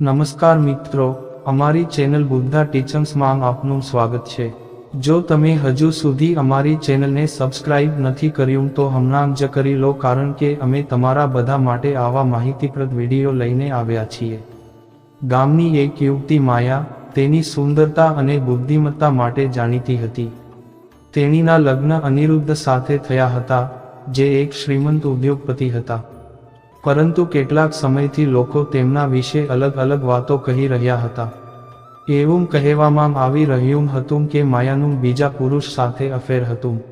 નમસ્કાર મિત્રો, અમારી ચેનલ બુદ્ધા ટીચર્સમાં આપનું સ્વાગત છે. જો તમે હજુ સુધી અમારી ચેનલને સબસ્ક્રાઇબ નથી કર્યું તો હમણાં જ કરી લો કારણ કે અમે તમારા બધા માટે આવા માહિતીપ્રદ વીડિયો લઈને આવ્યા છીએ. ગામની એક યુવતી માયા, તેની સુંદરતા અને બુદ્ધિમત્તા માટે જાણીતી હતી. તેણીના લગ્ન અનિરુદ્ધ સાથે થયા હતા, જે એક શ્રીમંત ઉદ્યોગપતિ હતા. પરંતુ કેટલાક સમયથી લોકો તેમના વિશે અલગ અલગ વાતો કહી રહ્યા હતા. એવું કહેવામાં આવી રહ્યું હતું કે માયાનું બીજા પુરુષ સાથે અફેર હતું.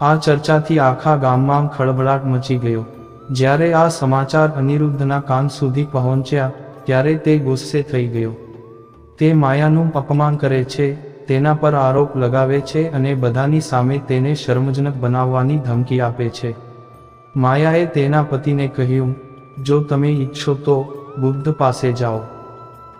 આ ચર્ચાથી આખા ગામમાં ખળભળાટ મચી ગયો. જ્યારે આ સમાચાર અનિરુદ્ધના કાન સુધી પહોંચ્યા, ત્યારે તે ગુસ્સે થઈ ગયો. તે માયાનું અપમાન કરે છે, તેના પર આરોપ લગાવે છે અને બધાની સામે તેને શર્મજનક બનાવવાની ધમકી આપે છે. માયાએ તેના પતિને કહ્યું, જો તમે ઈચ્છો તો બુદ્ધ પાસે જાઓ.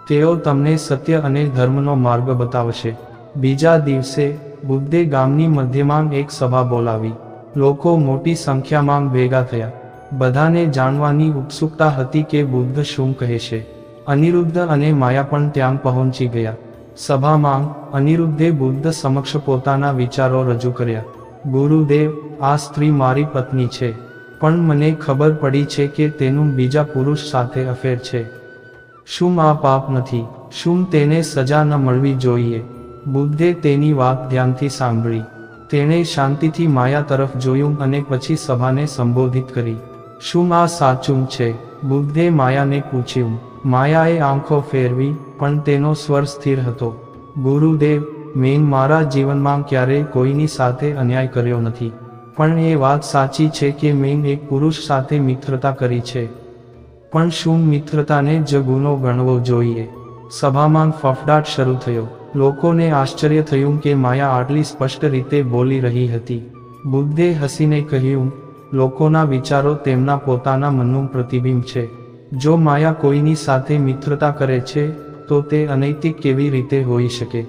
તેઓ તમને સત્ય અને ધર્મનો માર્ગ બતાવશે. બીજા દિવસે બુદ્ધે ગામની મધ્યમાં એક સભા બોલાવી. લોકો મોટી સંખ્યામાં ભેગા થયા. બધાને જાણવાની ઉત્સુકતા હતી કે બુદ્ધ શું કહે છે. અનિરુદ્ધ અને માયા પણ ત્યાં પહોંચી ગયા. સભામાં અનિરુદ્ધે બુદ્ધ સમક્ષ પોતાના વિચારો રજૂ કર્યા. ગુરુદેવ, આ સ્ત્રી મારી પત્ની છે. પણ મને ખબર પડી છે કે તેનું બીજા પુરુષ સાથે અફેર છે. શું આ પાપ નથી? શું તેને સજા ન મળવી જોઈએ? બુદ્ધે તેની વાત ધ્યાનથી સાંભળી. તેણે શાંતિથી માયા તરફ જોયું અને પછી સભાને સંબોધિત કરી. શું આ સાચું છે? બુદ્ધે માયાને પૂછ્યું. માયાએ આંખો ફેરવી, પણ તેનો સ્વર સ્થિર હતો. ગુરુદેવ, મેં મારા જીવનમાં ક્યારેય કોઈની સાથે અન્યાય કર્યો નથી. પણ એ વાત સાચી છે કે મેં એક પુરુષ સાથે મિત્રતા કરી છે. પણ શું મિત્રતાને જ ગુનો ગણવો જોઈએ? સભામાં ફફડાટ શરૂ થયો. લોકોને આશ્ચર્ય થયું કે માયા આટલી સ્પષ્ટ રીતે બોલી રહી હતી. બુદ્ધે હસીને કહ્યું, લોકોના વિચારો તેમના પોતાના મનનું પ્રતિબિંબ છે. જો માયા કોઈની સાથે મિત્રતા કરે છે, તો તે અનૈતિક કેવી રીતે હોઈ શકે?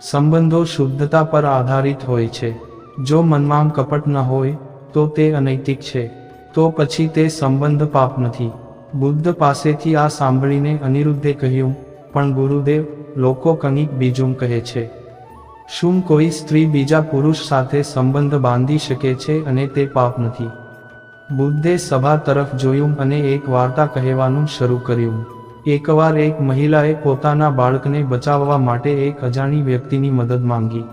સંબંધો શુદ્ધતા પર આધારિત હોય છે. જો મનમાં કપટ ન હોય, તો તે અનૈતિક છે. તો પછી તે સંબંધ પાપ નથી. બુદ્ધ પાસેથી આ સાંભળીને અનિરુદ્ધે કહ્યું, પણ ગુરુદેવ, લોકો કંઈક બીજું કહે છે. શું કોઈ સ્ત્રી બીજા પુરુષ સાથે સંબંધ બાંધી શકે છે અને તે પાપ નથી? બુદ્ધે સભા તરફ જોયું અને એક વાર્તા કહેવાનું શરૂ કર્યું. એકવાર એક મહિલાએ પોતાના બાળકને બચાવવા માટે એક અજાણી વ્યક્તિની મદદ માંગી.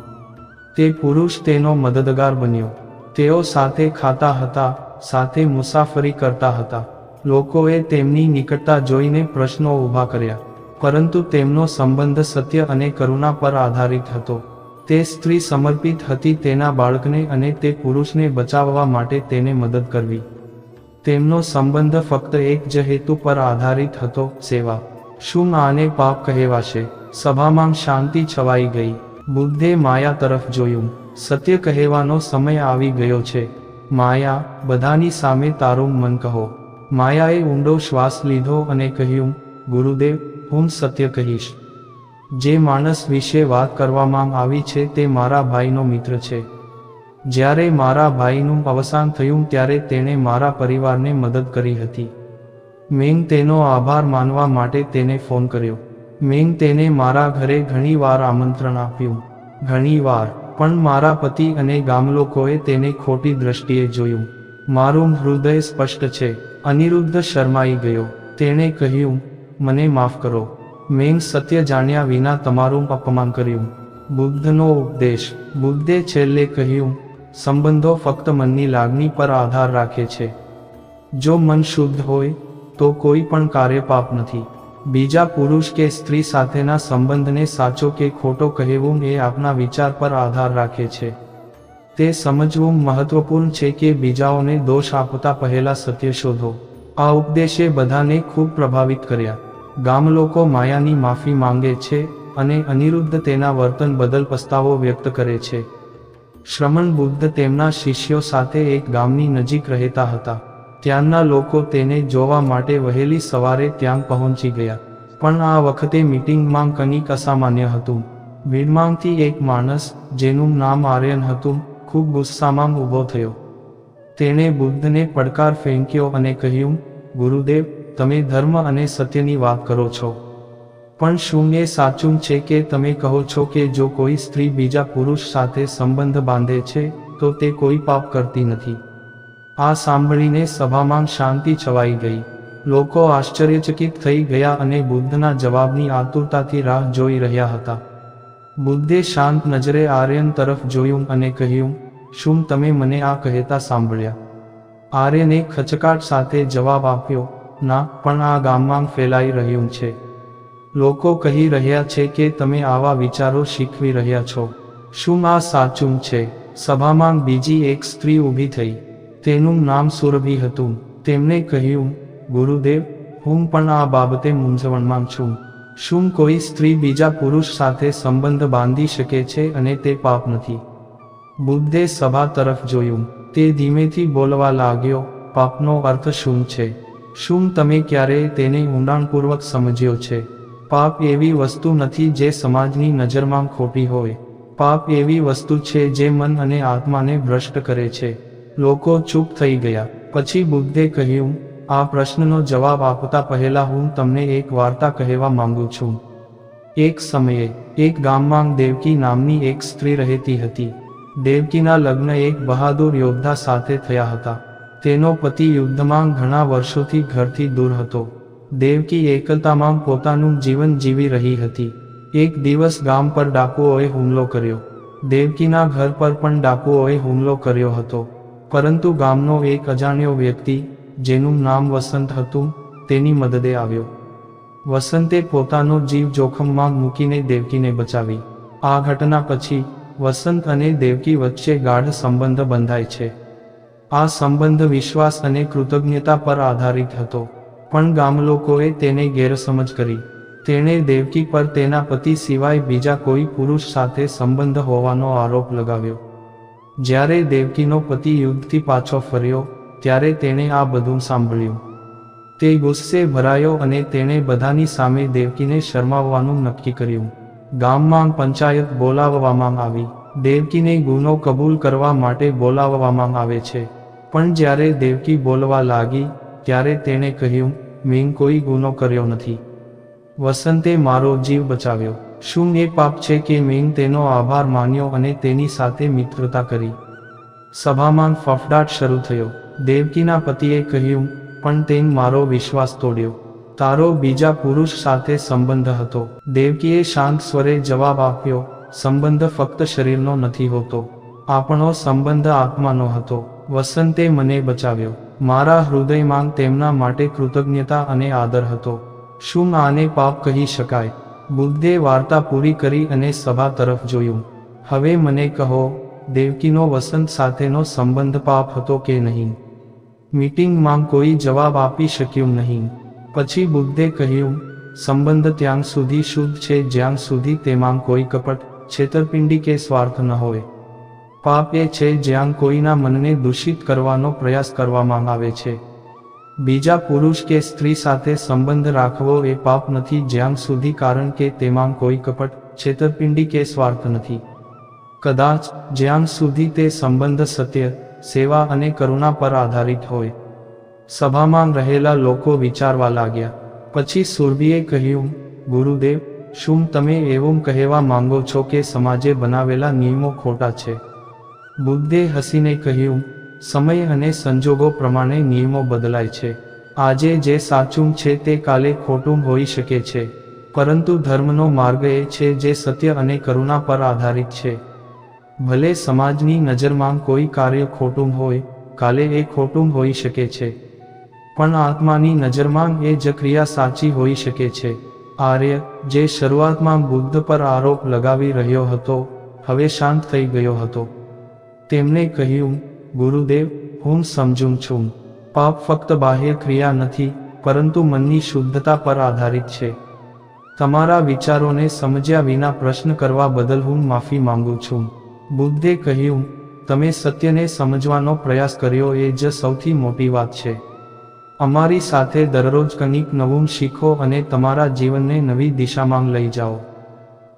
તે પુરુષ તેનો મદદગાર બન્યો. તેઓ સાથે ખાતા હતા, સાથે મુસાફરી કરતા હતા. લોકોએ તેમની નિકટતા જોઈને પ્રશ્નો ઊભા કર્યા. પરંતુ તેમનો સંબંધ સત્ય અને કરુણા પર આધારિત હતો. તે સ્ત્રી સમર્પિત હતી તેના બાળકને અને તે પુરુષને બચાવવા માટે તેને મદદ કરવી. તેમનો સંબંધ ફક્ત એક જ હેતુ પર આધારિત હતો, સેવા. શું આને પાપ કહેવાશે? સભામાં શાંતિ છવાઈ ગઈ. બુદ્ધે માયા તરફ જોયું. સત્ય કહેવાનો સમય આવી ગયો છે. માયા, બધાની સામે તારું મન કહો. માયાએ ઊંડો શ્વાસ લીધો અને કહ્યું, ગુરુદેવ, હું સત્ય કહીશ. જે માણસ વિશે વાત કરવામાં આવી છે તે મારા ભાઈનો મિત્ર છે. જ્યારે મારા ભાઈનું અવસાન થયું ત્યારે તેણે મારા પરિવારને મદદ કરી હતી. મેં તેનો આભાર માનવા માટે તેને ફોન કર્યો. મેં તેને મારા ઘરે ઘણીવાર આમંત્રણ આપ્યું. ઘણીવાર, પણ મારા પતિ અને ગામલોકોએ તેને ખોટી દ્રષ્ટિએ જોયું. મારું હૃદય સ્પષ્ટ છે. અનિરુદ્ધ શરમાઈ ગયો. તેણે કહ્યું, મને માફ કરો. મેં સત્ય જાણ્યા વિના તમારું અપમાન કર્યું. બુદ્ધનો ઉપદેશ. બુદ્ધે છેલ્લે કહ્યું, સંબંધો ફક્ત મનની લાગણી પર આધાર રાખે છે. જો મન શુદ્ધ હોય, તો કોઈ પણ કાર્ય પાપ નથી. બીજા પુરુષ કે સ્ત્રી સાથેના સંબંધને સાચો કે ખોટો કહેવું એ આપના વિચાર પર આધાર રાખે છે. તે સમજવું મહત્વપૂર્ણ છે કે બીજાઓને દોષ આપતા પહેલા સત્ય શોધો. આ ઉપદેશે બધાને ખૂબ પ્રભાવિત કર્યા. ગામ લોકો માયાની માફી માંગે છે અને અનિરુદ્ધ તેના વર્તન બદલ પસ્તાવો વ્યક્ત કરે છે. શ્રમણ બુદ્ધ તેમના શિષ્યો સાથે એક ગામની નજીક રહેતા હતા. ત્યાંના લોકો તેને જોવા માટે વહેલી સવારે ત્યાં પહોંચી ગયા. પણ આ વખતે મીટિંગમાં કંઈક અસામાન્ય હતું. ભીડમાંથી એક માણસ, જેનું નામ આર્યન હતું, ખૂબ ગુસ્સામાં ઊભો થયો. તેણે બુદ્ધને પડકાર ફેંક્યો અને કહ્યું, ગુરુદેવ, તમે ધર્મ અને સત્યની વાત કરો છો. પણ શું એ સાચું છે કે તમે કહો છો કે જો કોઈ સ્ત્રી બીજા પુરુષ સાથે સંબંધ બાંધે છે, તો તે કોઈ પાપ કરતી નથી. આ સાંભળીને સભામાં શાંતિ છવાઈ ગઈ. લોકો આશ્ચર્યચકિત થઈ ગયા અને બુદ્ધના જવાબની આતુરતાથી રાહ જોઈ રહ્યા હતા. બુદ્ધે શાંત નજરે આર્યન તરફ જોયું અને કહ્યું, શું તમે મને આ કહેતા સાંભળ્યા? આર્યને ખચકાટ સાથે જવાબ આપ્યો, ના, પણ આ ગામમાં ફેલાઈ રહ્યું છે. લોકો કહી રહ્યા છે કે તમે આવા વિચારો શીખવી રહ્યા છો. શું આ સાચું છે? સભામાં બીજી એક સ્ત્રી ઊભી થઈ. તેનું નામ સુરભી હતું. તેમણે કહ્યું, ગુરુદેવ, હું પણ આ બાબતે મૂંઝવણમાં છું. શું કોઈ સ્ત્રી બીજા પુરુષ સાથે સંબંધ બાંધી શકે છે અને તે પાપ નથી? બુદ્ધે સભા તરફ જોયું. તે ધીમેથી બોલવા લાગ્યો, પાપનો અર્થ શું છે? શું તમે ક્યારેય તેને ઊંડાણપૂર્વક સમજ્યો છે? પાપ એવી વસ્તુ નથી જે સમાજની નજરમાં ખોટી હોય. પાપ એવી વસ્તુ છે જે મન અને આત્માને ભ્રષ્ટ કરે છે. લોકો ચૂપ થઈ ગયા. પછી બુદ્ધે કહ્યું, આ પ્રશ્નનો જવાબ આપતા પહેલા હું તમને એક વાર્તા કહેવા માંગુ છું. એક સમયે, એક ગામમાં દેવકી નામની એક સ્ત્રી રહેતી હતી. દેવકીના લગ્ન એક બહાદુર યોદ્ધા સાથે થયા હતા. તેનો પતિ યુદ્ધમાં ઘણા વર્ષોથી ઘરથી દૂર હતો. દેવકી એકલતામાં પોતાનું જીવન જીવી રહી હતી. એક દિવસ ગામ પર ડાકુઓએ હુમલો કર્યો. દેવકીના ઘર પર પણ ડાકુઓએ હુમલો કર્યો હતો. પરંતુ ગામનો એક અજાણ્યો વ્યક્તિ, જેનું નામ વસંત હતું, તેની મદદે આવ્યો. વસંતે પોતાનો જીવ જોખમમાં મૂકીને દેવકીને બચાવી. આ ઘટના પછી, વસંત અને દેવકી વચ્ચે ગાઢ સંબંધ બંધાય છે. આ સંબંધ વિશ્વાસ અને કૃતજ્ઞતા પર આધારિત હતો. પણ ગામલોકોએ તેને ગેરસમજ કરી. તેણે દેવકી પર તેના પતિ સિવાય બીજા કોઈ પુરુષ સાથે સંબંધ હોવાનો આરોપ લગાવ્યો. જ્યારે દેવકીનો પતિ યુદ્ધથી પાછો ફર્યો, ત્યારે તેણે આ બધું સાંભળ્યું. તે ગુસ્સે ભરાયો અને તેણે બધાની સામે દેવકીને શરમાવવાનું નક્કી કર્યું. ગામમાં પંચાયત બોલાવવામાં આવી. દેવકીને ગુનો કબૂલ કરવા માટે બોલાવવામાં આવે છે. પણ જ્યારે દેવકી બોલવા લાગી, ત્યારે તેણે કહ્યું, મેં કોઈ ગુનો કર્યો નથી. વસંતે મારો જીવ બચાવ્યો. શું એ પાપ છે કે મેં તેનો આભાર માન્યો અને તેની સાથે મિત્રતા કરી. સભામાં ફફડાટ શરૂ થયો. દેવકીના પતિએ કહ્યું, પણ તેમ મારો વિશ્વાસ તોડ્યો. તારો બીજા પુરુષ સાથે સંબંધ હતો. દેવકીએ શાંત સ્વરે જવાબ આપ્યો, સંબંધ ફક્ત શરીરનો નથી હોતો. આપણો સંબંધ આત્માનો હતો. વસંતે મને બચાવ્યો. મારા હૃદયમાં તેમના માટે કૃતજ્ઞતા અને આદર હતો. શું આને પાપ કહી શકાય? બુદ્ધે વાર્તા પૂરી કરી અને સભા તરફ જોયું. હવે મને કહો, દેવકીનો વસંત સાથેનો સંબંધ પાપ હતો કે નહીં? મીટિંગમાં કોઈ જવાબ આપી શક્યું નહીં. પછી બુદ્ધે કહ્યું, સંબંધ ત્યાં સુધી શુદ્ધ છે, જ્યાં સુધી તેમાં કોઈ કપટ, છેતરપિંડી કે સ્વાર્થ ન હોય. પાપ એ છે, જ્યાં કોઈના મનને દૂષિત કરવાનો પ્રયાસ કરવામાં આવે છે. બીજા પુરુષ કે સ્ત્રી સાથે સંબંધ રાખવો એ પાપ નથી જ્યાં સુધી કારણ કે તેમાં કોઈ કપટ, છેતરપિંડી કે સ્વાર્થ નથી. કદાચ, જ્યાં સુધી તે સંબંધ સત્ય, સેવા અને કરુણા પર આધારિત હોય. સભામાં રહેલા લોકો વિચારવા લાગ્યા. પછી સુરભીએ કહ્યું, ગુરુદેવ, શું તમે એવું કહેવા માંગો છો કે સમાજે બનાવેલા નિયમો ખોટા છે? બુદ્ધે હસીને કહ્યું સમય અને સંજોગો પ્રમાણે નિયમો બદલાય છે. આજે જે સાચું છે તે કાલે ખોટું હોઈ શકે છે. પરંતુ ધર્મનો માર્ગ એ છે જે સત્ય અને કરુણા પર આધારિત છે. ભલે સમાજની નજરમાં કોઈ કાર્ય ખોટું હોય, કાલે એ ખોટું હોઈ શકે છે. પણ આત્માની નજરમાં એ જ ક્રિયા સાચી હોઈ શકે છે. આર્ય, જે શરૂઆતમાં બુદ્ધ પર આરોપ લગાવી રહ્યો હતો, હવે શાંત થઈ ગયો હતો. તેમણે કહ્યું ગુરુદેવ, હું સમજું છું. પાપ ફક્ત બાહ્ય ક્રિયા નથી, પરંતુ મનની શુદ્ધતા પર આધારિત છે. તમારા વિચારોને સમજ્યા વિના પ્રશ્ન કરવા બદલ હું માફી માંગુ છું. બુદ્ધે કહ્યું, તમે સત્યને સમજવાનો પ્રયાસ કર્યો એ જ સૌથી મોટી વાત છે. અમારી સાથે દરરોજ કંઈક નવું શીખો અને તમારા જીવનને નવી દિશામાં લઈ જાઓ.